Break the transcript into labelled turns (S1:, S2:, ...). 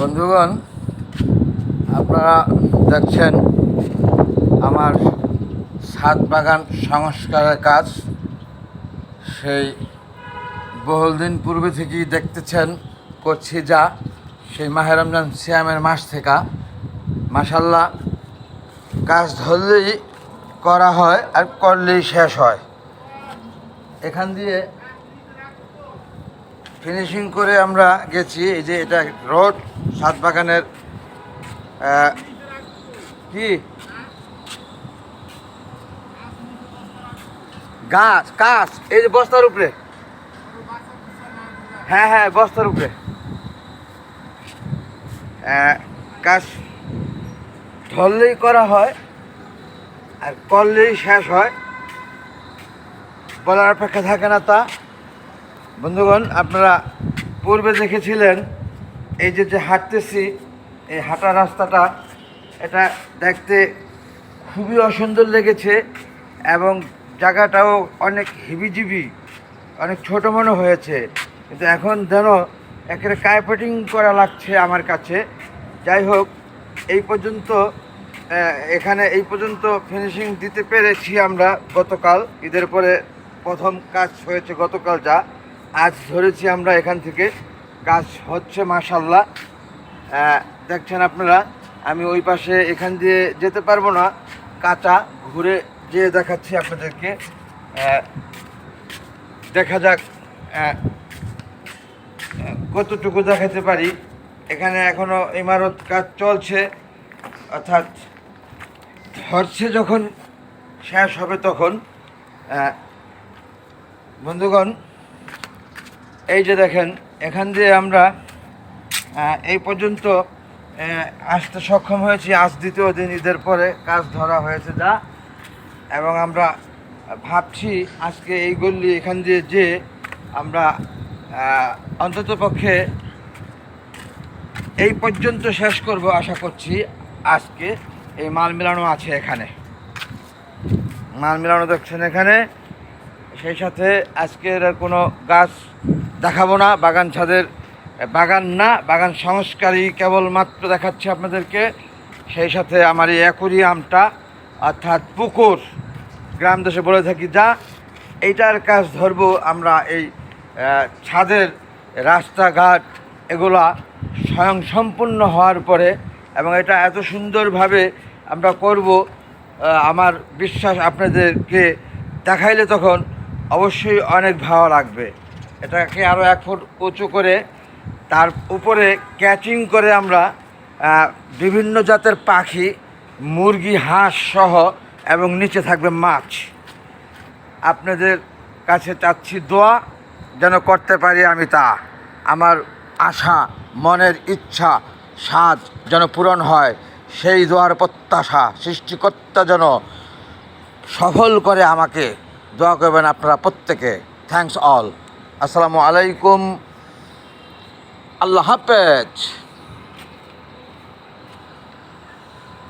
S1: বন্ধুগণ, আপনারা দেখছেন আমার ছাদ বাগান সংস্কারের কাজ। সেই বহুল দিন পূর্বে থেকেই দেখতেছেন করছি যা, সেই মাহের রমজান সিয়ামের মাস থেকে। মাসাল্লাহ কাজ ধরলেই করা হয় আর করলেই শেষ হয়। এখান দিয়ে ফিনিশিং করে আমরা গেছি, এই যে এটা রোড, সাত বাগানের কি? গাছ কাজ এই যে বস্তার উপরে। হ্যাঁ হ্যাঁ বস্তার উপরে। কাজ ধরলেই করা হয়, আর করলেই শেষ হয়। বলার অপেক্ষা থাকে না তা। বন্ধুগণ, আপনারা পূর্বে দেখেছিলেন এই যে যে হাঁটতেছি, এই হাঁটা রাস্তাটা, এটা দেখতে খুবই অসুন্দর লেগেছে এবং জায়গাটাও অনেক হিবিজিবি, অনেক ছোট মনে হয়েছে। কিন্তু এখন যেন একেবারে কার্পেটিং করা লাগছে আমার কাছে। যাই হোক, এই পর্যন্ত এখানে এই পর্যন্ত ফিনিশিং দিতে পেরেছি আমরা গতকাল। ঈদের পরে প্রথম কাজ হয়েছে গতকাল যা। আজ ধরেছি আমরা এখান থেকে। কাজ হচ্ছে মাশাল্লাহ আহ, দেখছেন আপনারা আমি ওই পাশে এখান দিয়ে যেতে পারব না। কাঁচা ঘুরে যেয়ে দেখাচ্ছি আপনাদেরকে। দেখা যাক কতটুকু দেখাতে পারি। এখানে এখনও ইমারত কাজ চলছে। অর্থাৎ ধরছে যখন শেষ হবে তখন। বন্ধুগণ এই যে দেখেন, এখান দিয়ে আমরা এই পর্যন্ত আসতে সক্ষম হয়েছি। আজ দ্বিতীয় দিন ঈদের পরে কাজ ধরা হয়েছে যা। এবং আমরা ভাবছি আজকে এই গল্লি এখান দিয়ে যে আমরা অন্তত পক্ষে এই পর্যন্ত শেষ করব আশা করছি আজকে। এই মাল মেলানো আছে এখানে। মাল মেলানো দেখছেন এখানে। সেই সাথে আজকের আর কোনো গাছ দেখাবো না, বাগান ছাদের বাগান না, বাগান সংস্কারই কেবলমাত্র দেখাচ্ছি আপনাদেরকে। সেই সাথে আমার এই অ্যাকুরিয়ামটা, অর্থাৎ পুকুর, গ্রাম দেশে বলে থাকি যা, এইটার কাজ ধরবো আমরা এই ছাদের রাস্তাঘাট এগুলা স্বয়ং সম্পূর্ণ হওয়ার পরে এবং এটা এত সুন্দরভাবে আমরা করব আমার বিশ্বাস আপনাদেরকে দেখাইলে তখন অবশ্যই অনেক ভালো লাগবে। এটাকে আরও এক ফুট উঁচু করে তার উপরে ক্যাচিং করে আমরা বিভিন্ন জাতের পাখি, মুরগি, হাঁস সহ এবং নিচে থাকবে মাছ। আপনাদের কাছে চাচ্ছি দোয়া, যেন করতে পারি আমি তা। আমার আশা, মনের ইচ্ছা, সাজ যেন পূরণ হয়, সেই দোয়ার প্রত্যাশা সৃষ্টিকর্তা যেন সফল করে আমাকে। দোয়া করবেন আপনারা প্রত্যেকে। থ্যাংকস অল আসসালামু আলাইকুম। আল্লাহ হাফেজ।